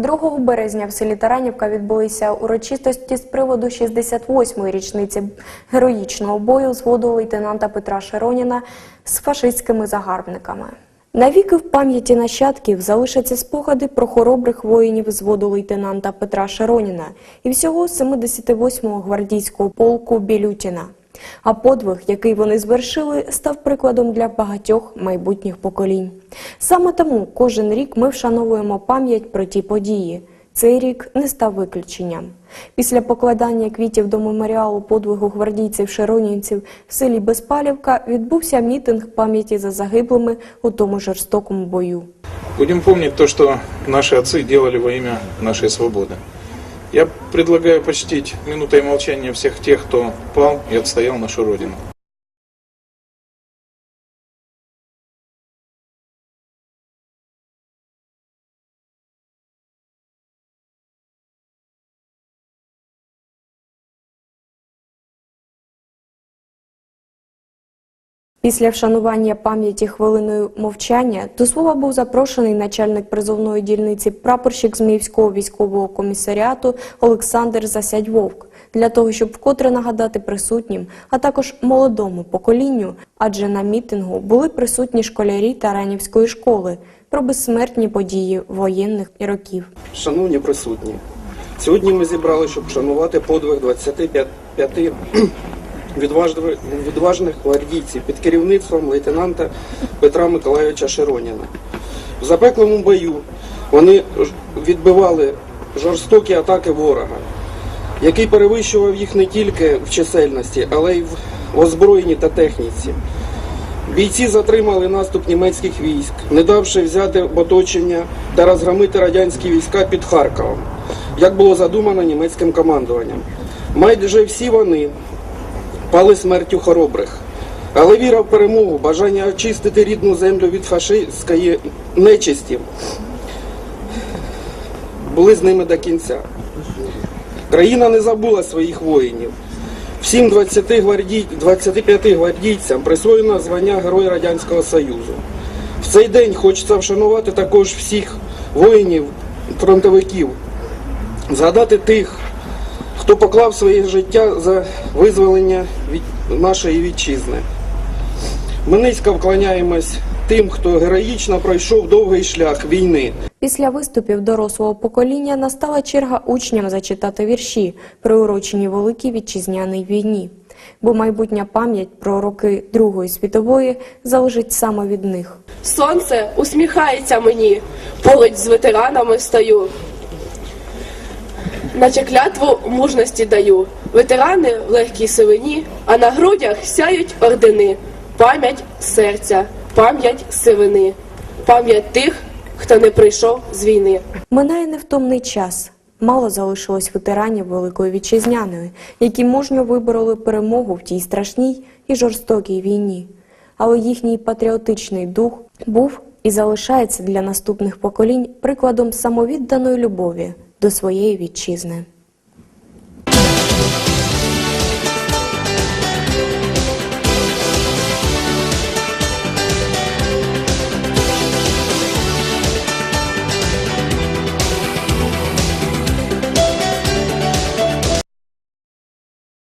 2 березня в селі Таранівка відбулися урочистості з приводу 68-ї річниці героїчного бою зводу лейтенанта Петра Широніна з фашистськими загарбниками. Навіки в пам'яті нащадків залишаться спогади про хоробрих воїнів зводу лейтенанта Петра Широніна і всього 78-го гвардійського полку Білютіна. А подвиг, який вони звершили, став прикладом для багатьох майбутніх поколінь. Саме тому кожен рік ми вшановуємо пам'ять про ті події. Цей рік не став виключенням. Після покладання квітів до меморіалу подвигу гвардійців-широнівців в селі Безпалівка відбувся мітинг пам'яті за загиблими у тому жорстокому бою. Будем помнить то, что наши отцы делали во имя нашей свободы. Я предлагаю почтить минутой молчания всех тех, кто пал и отстоял нашу Родину. Після вшанування пам'яті хвилиною мовчання до слова був запрошений начальник призовної дільниці прапорщик Зміївського військового комісаріату Олександр Засядь-Вовк для того, щоб вкотре нагадати присутнім, а також молодому поколінню, адже на мітингу були присутні школярі Таранівської школи про безсмертні події воєнних років. Шановні присутні, сьогодні ми зібрали, щоб вшанувати подвиг 25 відважних, гвардійців під керівництвом лейтенанта Петра Миколайовича Широніна. В запеклому бою вони відбивали жорстокі атаки ворога, який перевищував їх не тільки в чисельності, але й в озброєнні та техніці. Бійці затримали наступ німецьких військ, не давши взяти оточення та розгромити радянські війська під Харковом, як було задумано німецьким командуванням. Майже всі вони пали смертю хоробрих. Але віра в перемогу, бажання очистити рідну землю від фашистської нечисті були з ними до кінця. Країна не забула своїх воїнів. Всім 20 гвардій... 25 гвардійцям присвоєно звання Герой Радянського Союзу. В цей день хочеться вшанувати також всіх воїнів, фронтовиків, згадати тих, хто поклав своє життя за визволення від нашої вітчизни. Ми низько вклоняємось тим, хто героїчно пройшов довгий шлях війни, Після виступів дорослого покоління настала черга учням зачитати вірші, приурочені Великій Вітчизняній війні. Бо майбутня пам'ять про роки Другої світової залежить саме від них. Сонце усміхається мені, поруч з ветеранами стою. Наче клятву мужності даю. Ветерани в легкій сивині, а на грудях сяють ордени. Пам'ять серця, пам'ять сивини, пам'ять тих, хто не прийшов з війни. Минає невтомний час. Мало залишилось ветеранів Великої Вітчизняної, які мужньо вибороли перемогу в тій страшній і жорстокій війні. Але їхній патріотичний дух був і залишається для наступних поколінь прикладом самовідданої любові до своєї вітчизни.